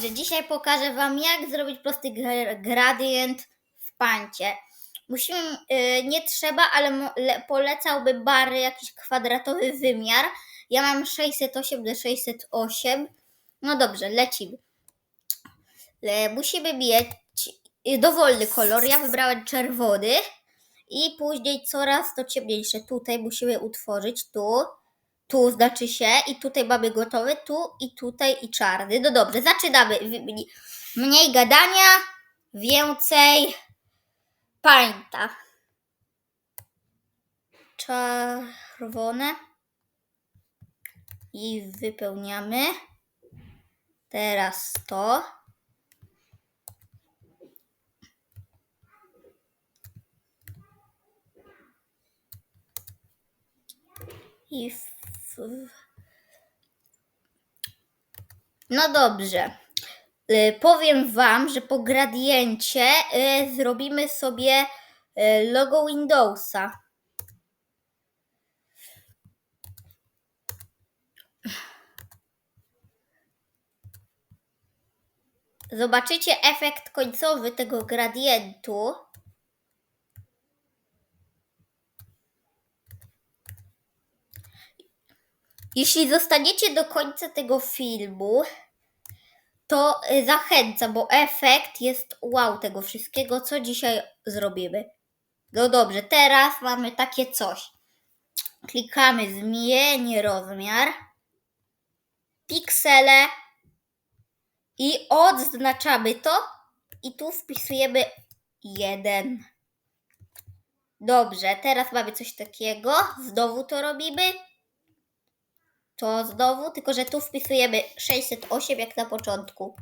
dobrze, dzisiaj pokażę Wam, jak zrobić prosty gr- gradient w pancie. Musimy, y, nie trzeba, ale polecałby Bary jakiś kwadratowy wymiar. Ja mam 608 do 608. No dobrze, lecimy. Le, musimy mieć y, dowolny kolor. Ja wybrałem czerwony. I później coraz to ciemniejsze. Tutaj musimy utworzyć, tu, tu znaczy się i tutaj mamy gotowy, tu i tutaj i czarny. No dobrze, zaczynamy. Mniej- gadania, więcej pańta. Czerwone. I wypełniamy. Teraz to. I. No dobrze. Y, Powiem Wam, że po gradiencie y, zrobimy sobie y, logo Windowsa. Zobaczycie efekt końcowy tego gradientu. Jeśli zostaniecie do końca tego filmu, to y, zachęcam, bo efekt jest wow tego wszystkiego, co dzisiaj zrobimy. No dobrze, teraz mamy takie coś. Klikamy zmień rozmiar, piksele i odznaczamy to i tu wpisujemy jeden. Dobrze, teraz mamy coś takiego. Znowu to robimy. To znowu, tylko że tu wpisujemy 608 jak na początku.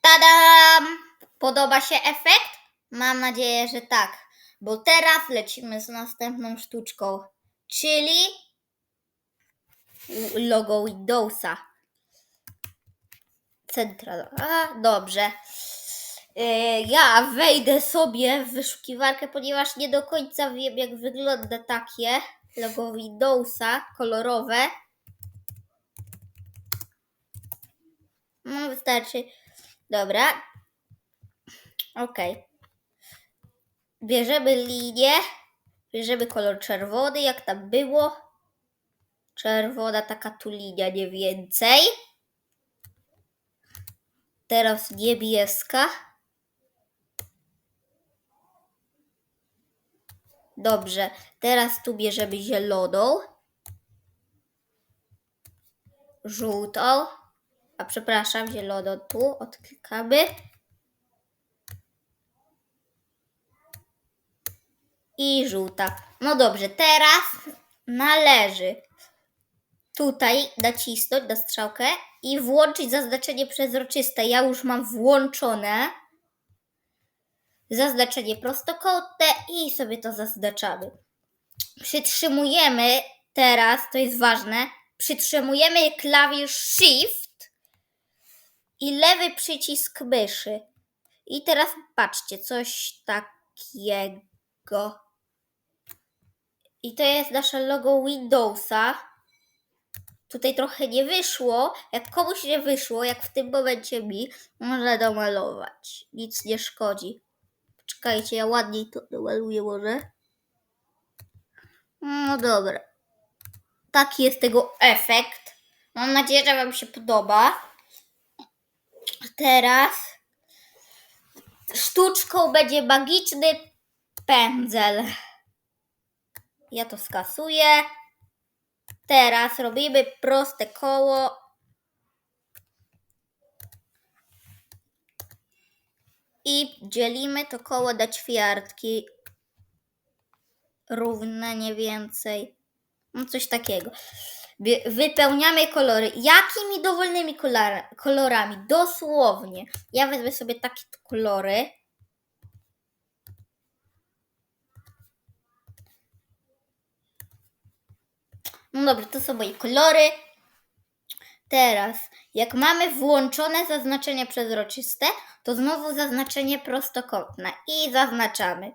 Tadam! Podoba się efekt? Mam nadzieję, że tak. Bo teraz lecimy z następną sztuczką, czyli logo Windowsa. Central. A, dobrze. Yy, Ja wejdę sobie w wyszukiwarkę, ponieważ nie do końca wiem, jak wygląda takie logo Windowsa kolorowe. No, wystarczy. Dobra. Ok. Bierzemy linię. Bierzemy kolor czerwony, jak tam było. Czerwona, taka tu linia, nie więcej. Teraz niebieska. Dobrze, teraz tu bierzemy zieloną, żółtą, a przepraszam, zieloną tu, odklikamy. I żółta. No dobrze, teraz należy tutaj nacisnąć na strzałkę i włączyć zaznaczenie przezroczyste. Ja już mam włączone zaznaczenie prostokątne i sobie to zaznaczamy. Przytrzymujemy teraz, to jest ważne, przytrzymujemy klawisz Shift i lewy przycisk myszy. I teraz patrzcie, coś takiego. I to jest nasze logo Windowsa. Tutaj trochę nie wyszło. Jak komuś nie wyszło, jak w tym momencie mi, można domalować. Nic nie szkodzi. Czekajcie, ja ładniej to domaluję może. No dobra. Taki jest tego efekt. Mam nadzieję, że Wam się podoba. Teraz sztuczką będzie magiczny pędzel. Ja to skasuję. Teraz robimy proste koło. I dzielimy to koło na ćwiartki. Równe, nie więcej. No coś takiego. Wy- Wypełniamy kolory. Jakimi dowolnymi kolor- kolorami? Dosłownie. Ja wezmę sobie takie kolory. No dobrze, to są moje kolory. Teraz, jak mamy włączone zaznaczenie przezroczyste, to znowu zaznaczenie prostokątne i zaznaczamy.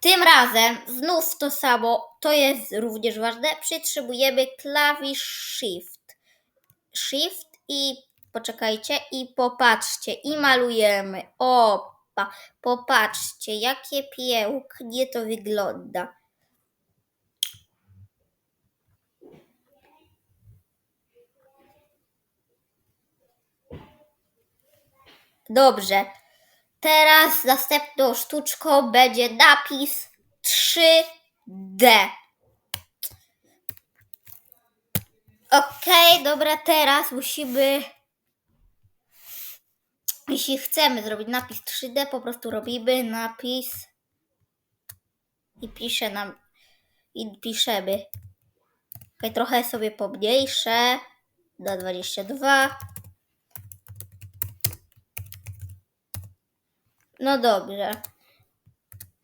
Tym razem znów to samo, to jest również ważne, przytrzymujemy klawisz Shift. Shift i poczekajcie i popatrzcie i malujemy. Opa, popatrzcie, jakie pięknie to wygląda. Dobrze. Teraz następną sztuczką będzie napis 3D. Okej, dobra, teraz musimy. Jeśli chcemy zrobić napis 3D, po prostu robimy napis i pisze nam i piszemy. Okej, trochę sobie pomniejszę do 22. No dobrze.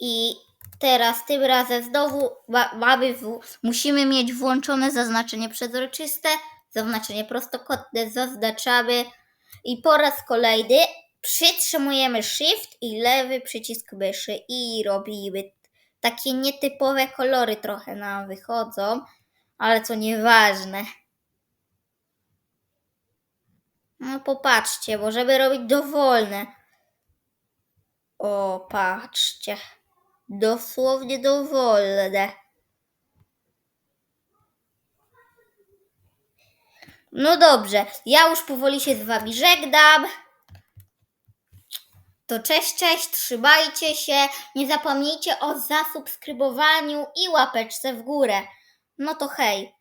I teraz tym razem znowu ma, mamy musimy mieć włączone zaznaczenie przezroczyste, zaznaczenie prostokątne, zaznaczamy i po raz kolejny przytrzymujemy Shift i lewy przycisk myszy i robimy takie nietypowe kolory trochę nam wychodzą, ale co nieważne. No popatrzcie, bo żeby robić dowolne. O, patrzcie. Dosłownie dowolne. No dobrze, ja już powoli się z wami żegnam. To cześć, cześć, trzymajcie się. Nie zapomnijcie o zasubskrybowaniu i łapeczce w górę. No to hej.